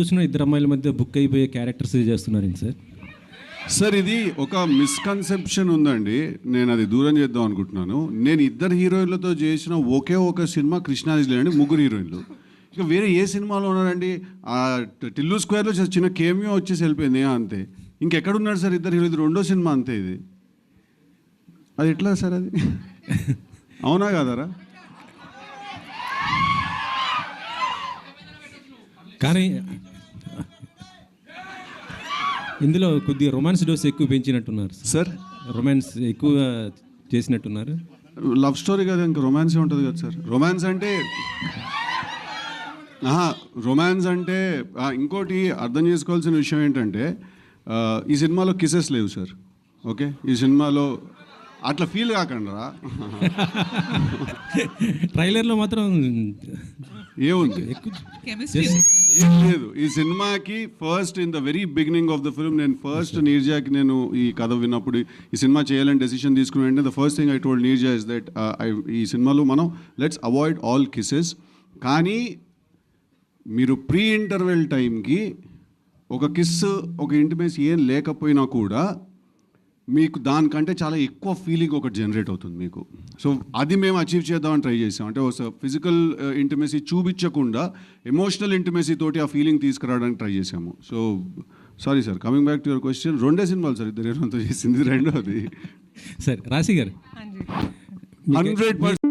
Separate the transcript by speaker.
Speaker 1: చూసిన ఇద్దరు అమ్మాయిల మధ్య బుక్ అయిపోయే క్యారెక్టర్స్ చేస్తున్నారు సార్?
Speaker 2: సార్ ఇది ఒక మిస్కన్సెప్షన్ ఉందండి. నేను అది దూరం చేద్దాం అనుకుంటున్నాను. నేను ఇద్దరు హీరోయిన్లతో చేసిన ఒకే ఒక సినిమా కృష్ణాజిలే అండి ముగ్గురు హీరోయిన్లు. ఇక వేరే ఏ సినిమాలో ఉన్నారండి? ఆ టిల్లు స్క్వేర్లో చిన్న కేమియో వచ్చేసి వెళ్ళిపోయింది ఏ అంతే. ఇంకెక్కడున్నారు సార్ ఇద్దరు హీరో ఇది రెండో సినిమా అంతే ఇది. అది ఎట్లా సార్ అది? అవునా కాదరా
Speaker 1: కానీ ఇందులో కొద్దిగా రొమాన్స్ డోస్ ఎక్కువ పెంచినట్టున్నారు
Speaker 2: సార్.
Speaker 1: రొమాన్స్ ఎక్కువ చేసినట్టున్నారు.
Speaker 2: లవ్ స్టోరీ కదా ఇంకా రొమాన్సే ఉంటుంది కదా సార్. రొమాన్స్ అంటే రొమాన్స్ అంటే ఇంకోటి అర్థం చేసుకోవాల్సిన విషయం ఏంటంటే ఈ సినిమాలో కిసెస్ లేవు సార్. ఓకే? ఈ సినిమాలో అట్లా ఫీల్ కాకండి. రా
Speaker 1: ట్రైలర్లో మాత్రం
Speaker 2: ఏముంది ఏం లేదు. ఈ సినిమాకి first in the very beginning of the film నేను ఫస్ట్ నీర్జాకి నేను ఈ కథ విన్నప్పుడు ఈ సినిమా చేయాలని డెసిషన్ తీసుకుని వెంటనే the first thing I told Neerja is that ఈ సినిమాలో మనం లెట్స్ అవాయిడ్ ఆల్ కిసెస్ కానీ మీరు ప్రీ ఇంటర్వెల్ టైంకి ఒక కిస్ ఒక ఇంటిమేసి ఏం లేకపోయినా కూడా మీకు దానికంటే చాలా ఎక్కువ ఫీలింగ్ ఒకటి జనరేట్ అవుతుంది మీకు. సో అది మేము అచీవ్ చేద్దామని ట్రై చేసాం. అంటే ఒక ఫిజికల్ ఇంటిమెసీ uh, చూపించకుండా ఎమోషనల్ ఇంటిమెసీ తోటి ఆ ఫీలింగ్ తీసుకురావడానికి ట్రై చేసాము. So sorry sir coming back to your question రెండే సినిమాలు సార్ ఇద్దరు రేవంతో చేసింది రెండోది.
Speaker 1: Sir Raashi garu.
Speaker 2: Hundred percent.